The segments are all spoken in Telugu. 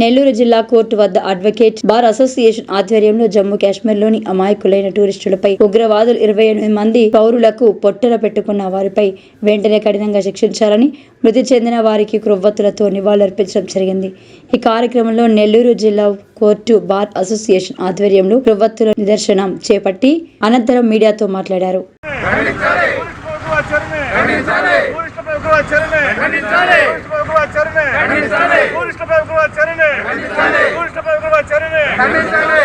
నెల్లూరు జిల్లా కోర్టు వద్ద అడ్వకేట్ బార్ అసోసియేషన్ ఆధ్వర్యంలో జమ్మూ కాశ్మీర్లోని అమాయకులైన టూరిస్టులపై ఉగ్రవాదులు ఇరవై ఎనిమిది మంది పౌరులకు పొట్టన పెట్టుకున్న వారిపై వెంటనే కఠినంగా శిక్షించాలని మృతి చెందిన వారికి క్రొవ్వొత్తులతో నివాళులర్పించడం జరిగింది. ఈ కార్యక్రమంలో నెల్లూరు జిల్లా కోర్టు బార్ అసోసియేషన్ ఆధ్వర్యంలో క్రొవ్వొత్తుల నిదర్శనం చేపట్టి అనంతరం మీడియాతో మాట్లాడారు. చర్యని. టూరిస్టులపై ఉగ్రవాద చర్యని. టూరిస్టులపై ఉగ్రవాద చర్యని.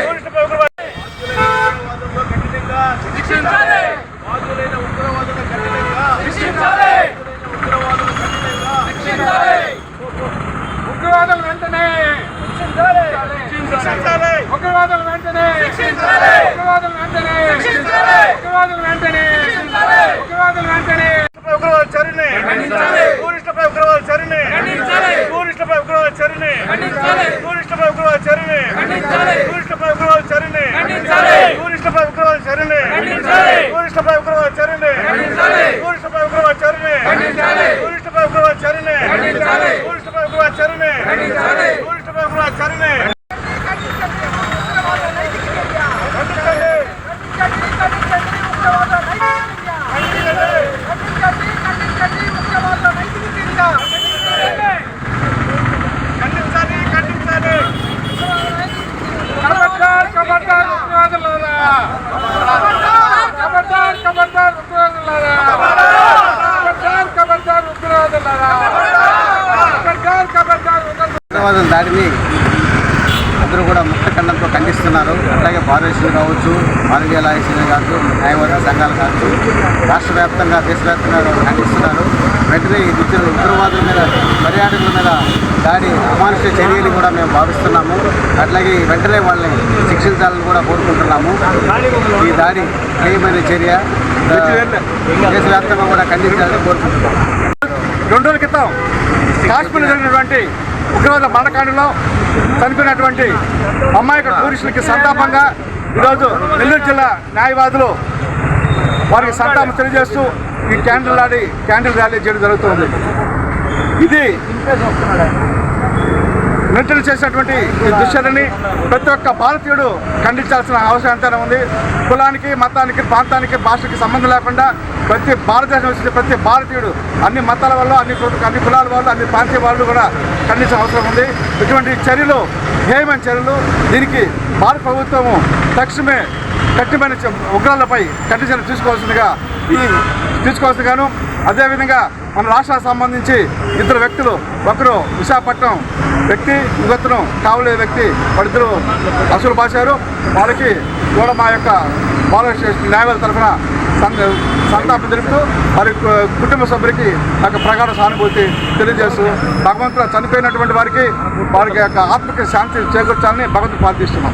టూరిస్టులపై ఉగ్రవాద బాధ్యులైన ఉగ్రవాదుల కఠినంగా ఉగ్రవాదులు వెంటనే. ఉగ్రవాదులు వెంటనే. ఉగ్రవాదులు వెంటనే. ఉగ్రవాదులు వెంటనే ఉగ్రవాద చర్యని టూరిస్టులపై ఉగ్రవాద చర్యని టూరిస్టులపై ఉగ్రవాద చర్యని టూరిస్టులపై ఉగ్రవాద చర్యని టూరిస్టులపై ఉగ్రవాద చర్యని టూరిస్టులపై ఉగ్రవాద చర్యని టూరిస్టులపై ఉగ్రవాద చర్యని టూరిస్టులపై ఉగ్రవాద చర్యని టూరిస్టులపై ఉగ్రవాద చర్యని టూరిస్టులపై ఉగ్రవాద చర్యని ఉగ్రవాదులారా ఉగ్రవాదుల దాడిని అందరూ కూడా ముక్తఖండంతో ఖండిస్తున్నారు. అలాగే భారతదేశం కావచ్చు భారతీయ లాయసీలు కావచ్చు న్యాయవాద సంఘాలు కావచ్చు రాష్ట్ర వ్యాప్తంగా దేశవ్యాప్తంగా ఖండిస్తున్నారు. వెంటనే ఈ దుర్చ ఉగ్రవాదుల మీద పర్యాటకుల మీద దాడి అమానుష్య చర్యలు కూడా మేము భావిస్తున్నాము. అట్లాగే వెంటనే వాళ్ళని శిక్షించాలని కూడా కోరుకుంటున్నాము. ఈ దాడి హేయమైన చర్య దేశవ్యాప్తంగా కూడా ఖండించాలని కోరుకుంటున్నాము. రెండు రోజుల క్రితం కాశ్మీర్ జరిగినటువంటి ఉగ్రవాద మరణకాండలో చనిపోయినటువంటి అమ్మాయిక టూరిస్టులకి సంతాపంగా ఈరోజు నెల్లూరు జిల్లా న్యాయవాదులు వారికి సంతాపం తెలియజేస్తూ ఈ క్యాండిల్ ర్యాలీ క్యాండిల్ ర్యాలీ చేయడం జరుగుతుంది. ఇది మెంటలు చేసినటువంటి ఈ దుశ్చర్యని ప్రతి ఒక్క భారతీయుడు ఖండించాల్సిన అవసరం ఉంది. కులానికి మతానికి ప్రాంతానికి భాషకి సంబంధం లేకుండా ప్రతి భారతదేశం వచ్చిన ప్రతి భారతీయుడు అన్ని మతాల వల్ల అన్ని అన్ని కులాల వాళ్ళు అన్ని ప్రాంతీయ వాళ్ళు కూడా ఖండించిన అవసరం ఉంది. ఇటువంటి చర్యలు హేయమైన చర్యలు దీనికి భారత ప్రభుత్వము తక్షణమే కఠినమైన ఉగ్రాలపై కఠిన చర్యలు తీసుకోవాల్సిందిగా ఈ తీసుకోవాల్సిందిగాను అదేవిధంగా మన రాష్ట్రానికి సంబంధించి ఇద్దరు వ్యక్తులు ఒకరు విశాఖపట్నం వ్యక్తి ఇంకొకరు కావలే వ్యక్తి వాళ్ళిద్దరు అసలు పాశారు వాళ్ళకి కూడా మా యొక్క బాలకృష్ణ న్యాయవాద తరఫున సంతాపం తెలుపుతూ వారి కుటుంబ సభ్యులకి నాకు ప్రగాఢ సానుభూతి తెలియజేస్తూ భగవంతుడు చనిపోయినటువంటి వారికి వారికి యొక్క ఆత్మకి శాంతి చేకూర్చాలని భగవంతుడు ప్రార్థిస్తున్నాం.